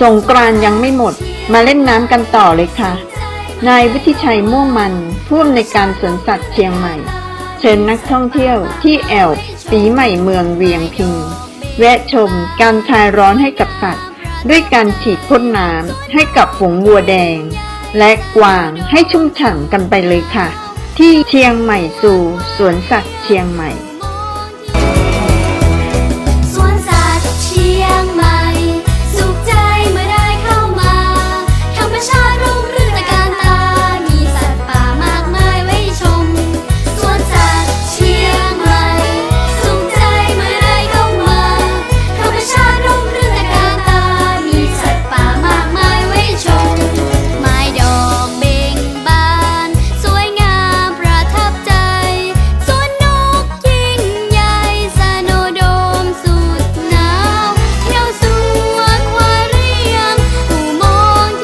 สงกรานยังไม่หมด มาเล่นน้ำกันต่อเลยค่ะ นายวิทิชัยม่วงมันผู้อำนวยการสวนสัตว์เชียงใหม่ เชิญนักท่องเที่ยวที่แอลปีใหม่เมืองเวียงพิง แวะชมการคลายร้อนให้กับสัตว์ ด้วยการฉีดพ่นน้ำให้กับฝูงวัวแดง และกวางให้ชุ่มฉ่ำกันไปเลยค่ะ ที่เชียงใหม่สู่สวนสัตว์เชียงใหม่